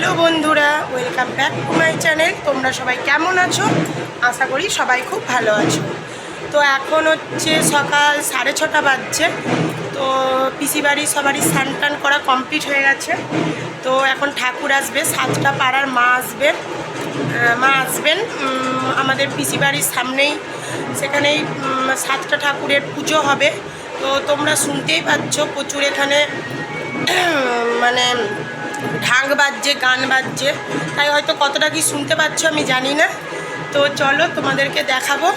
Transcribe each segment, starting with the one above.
Hello বন্ধুরা welcome back to my channel তোমরা সবাই কেমন আছো? আশা করি সবাই খুব ভালো আছো। তো এখন হচ্ছে সকাল সাড়ে ছটা বাজছে। তো পিসি বাড়ি সবারই স্নান টান করা কমপ্লিট হয়ে গেছে। তো এখন ঠাকুর আসবে সাতটা পাড়ার মা আসবেন আহ, মা আসবেন আমাদের পিসি বাড়ির সামনেই। সেখানেই সাতটা ঠাকুরের পুজো হবে। তো তোমরা শুনতেই পাচ্ছ প্রচুর এখানে মানে ঢাক বাজছে গান বাজছে। তাই হয়তো কতটা কি শুনতে পাচ্ছ আমি জানি না। তো চলো তোমাদেরকে দেখাবো।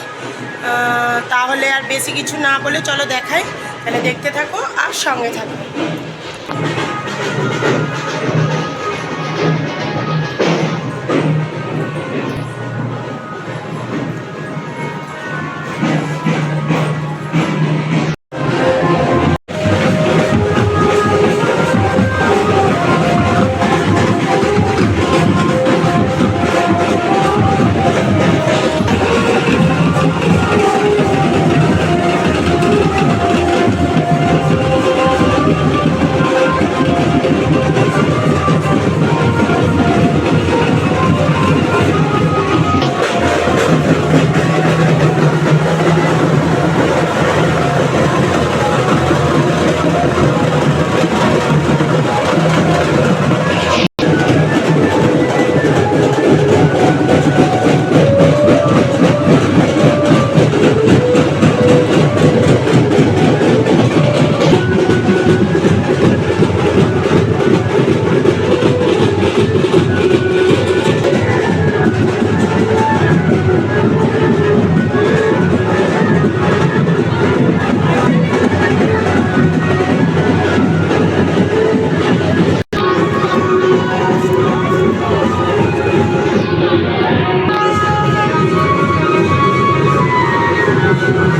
তাহলে আর বেশি কিছু না বলে চলো দেখাই। তাহলে দেখতে থাকো আর সঙ্গে থাকো।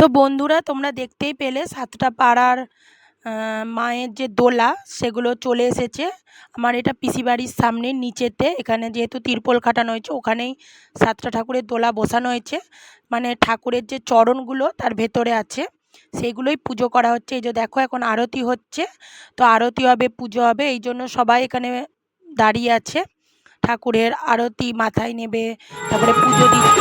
তো বন্ধুরা, তোমরা দেখতেই পেলে সাতটা পাড়ার মায়ের যে দোলা, সেগুলো চলে এসেছে। আমার এটা পিসি বাড়ির সামনে, নিচেতে। এখানে যেহেতু তিরপল খাটানো হয়েছে, ওখানেই সাতটা ঠাকুরের দোলা বসানো হয়েছে। মানে ঠাকুরের যে চরণগুলো, তার ভেতরে আছে। সেইগুলোই পুজো করা হচ্ছে। এই যে দেখো, এখন আরতি হচ্ছে। তো আরতি হবে, পুজো হবে। এই জন্য সবাই এখানে দাঁড়িয়ে আছে। ঠাকুরের আরতি মাথায় নেবে, তারপরে পুজো দিচ্ছে।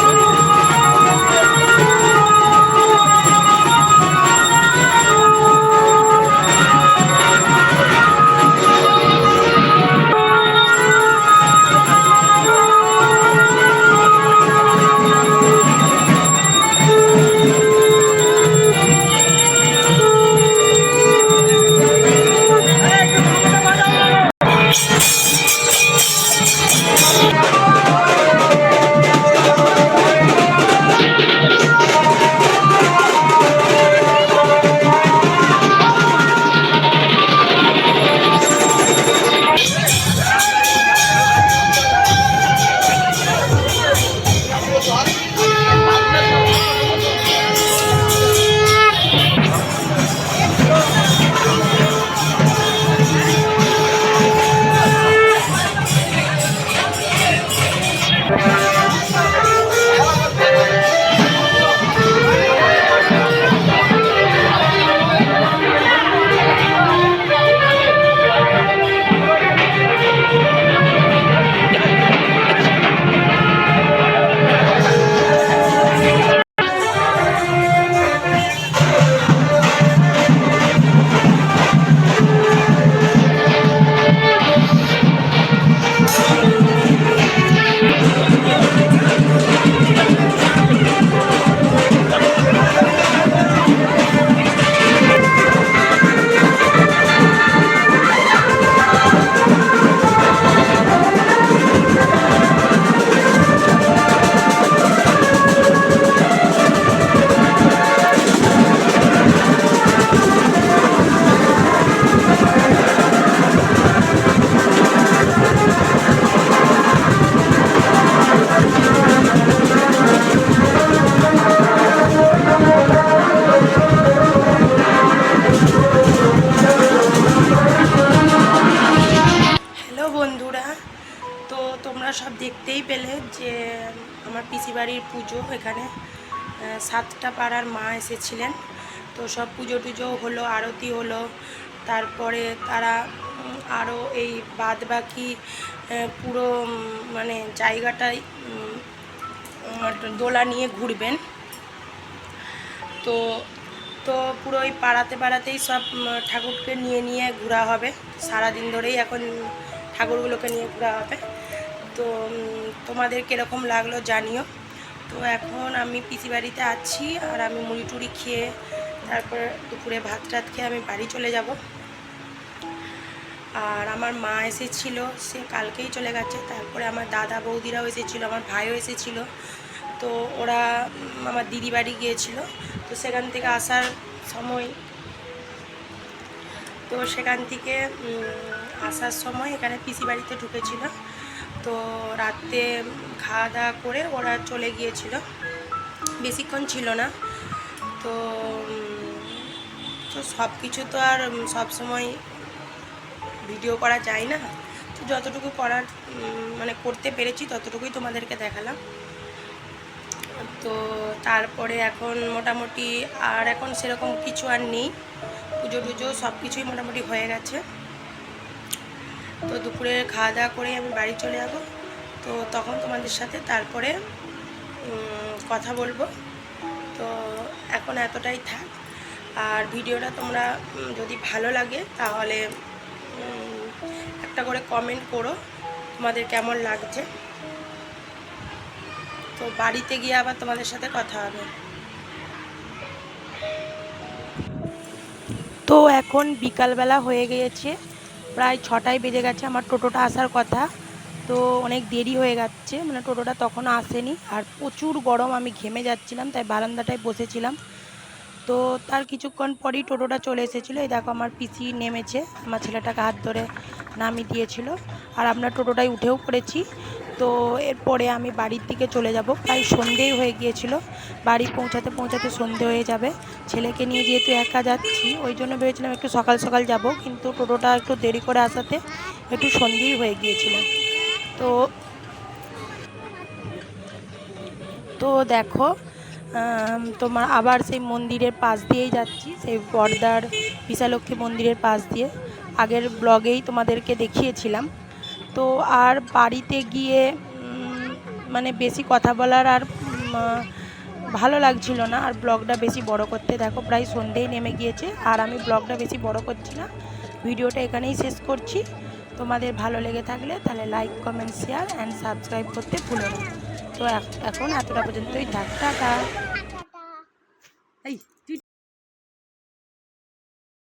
বন্ধুরা, তো তোমরা সব দেখতেই পেলে যে আমার পিসি বাড়ির পুজো এখানে সাতটা পাড়ার মা এসেছিলেন। তো সব পুজো টুজো হলো, আরতি হলো, তারপরে তারা আরও এই বাদ বাকি পুরো মানে জায়গাটায় দোলা নিয়ে ঘুরবেন। তো তো পুরো ওই পাড়াতে পাড়াতেই সব ঠাকুরকে নিয়ে নিয়ে ঘোরা হবে। সারাদিন ধরেই এখন ঠাকুরগুলোকে নিয়ে ঘোরা হবে। তো তোমাদের কীরকম লাগল জানিও। তো এখন আমি পিসি বাড়িতে আছি আর আমি মুড়ি টুড়ি খেয়ে তারপর দুপুরে ভাত টাত খেয়ে আমি বাড়ি চলে যাব। আর আমার মা এসেছিল, সে কালকেই চলে গেছে। তারপরে আমার দাদা বৌদিরাও এসেছিল, আমার ভাইও এসেছিল। তো ওরা আমার দিদি বাড়ি গিয়েছিল। তো সেখান থেকে আসার সময়, তো সেখান থেকে আসার সময় এখানে পিসি বাড়িতে ঢুকেছিল। তো রাতে খাওয়া দাওয়া করে ওরা চলে গিয়েছিল। বেশিক্ষণ ছিল না। তো তো সব কিছু তো আর সব সময় ভিডিও করা যায় না। তো যতটুকু করার মানে করতে পেরেছি ততটুকুই তোমাদেরকে দেখালাম। তো তারপরে এখন মোটামুটি আর এখন সেরকম কিছু আর নেই। পুজো টুজো সব কিছুই মোটামুটি হয়ে গেছে। তো দুপুরে খাওয়া দাওয়া করে আমি বাড়ি চলে যাব। তো তখন তোমাদের সাথে তারপরে কথা বলব। তো এখন এতটাই থাক। আর ভিডিওটা তোমরা যদি ভালো লাগে তাহলে একটা করে কমেন্ট করো তোমাদের কেমন লাগছে। তো বাড়িতে গিয়ে আবার তোমাদের সাথে কথা হবে। তো এখন বিকালবেলা হয়ে গিয়েছে। প্রায় ছটায় বেজে গেছে আমার টোটোটা আসার কথা। তো অনেক দেরি হয়ে যাচ্ছে মানে টোটোটা তখন আসেনি। আর প্রচুর গরম, আমি ঘেমে যাচ্ছিলাম, তাই বারান্দাটায় বসেছিলাম। তো তার কিছুক্ষণ পরই টোটোটা চলে এসেছিল। এই দেখো আমার পিসি নেমেছে, আমার ছেলেটাকে হাত ধরে নামিয়ে দিয়েছিল। আর আমরা টোটোটায় উঠেও পড়েছি। তো এরপরে আমি বাড়ির দিকে চলে যাব। প্রায় সন্ধেই হয়ে গিয়েছিল। বাড়ি পৌঁছাতে পৌঁছাতে সন্ধে হয়ে যাবে। ছেলেকে নিয়ে যেহেতু একা যাচ্ছি, ওই জন্য ভেবেছিলাম একটু সকাল সকাল যাব, কিন্তু টোটোটা একটু দেরি করে আসাতে একটু সন্ধেই হয়ে গিয়েছিল। তো তো দেখো তোমার আবার সেই মন্দিরের পাশ দিয়েই যাচ্ছি, সেই বর্দার বিশালক্ষী মন্দিরের পাশ দিয়ে। আগের ব্লগেই তোমাদেরকে দেখিয়েছিলাম। তো আর বাড়িতে গিয়ে মানে বেশি কথা বলার আর ভালো লাগছিল না। আর ব্লগটা বেশি বড় করতে দেখো প্রায় সন্ধেই নেমে গিয়েছে। আর আমি ব্লগটা বেশি বড় করছি না ভিডিওটা এখানেই শেষ করছি। তোমাদের ভালো লেগে থাকলে তাহলে like comment share and subscribe করতে ভুলো না। তো এখন এতটা পর্যন্তই থাক টাটা। এই। তুই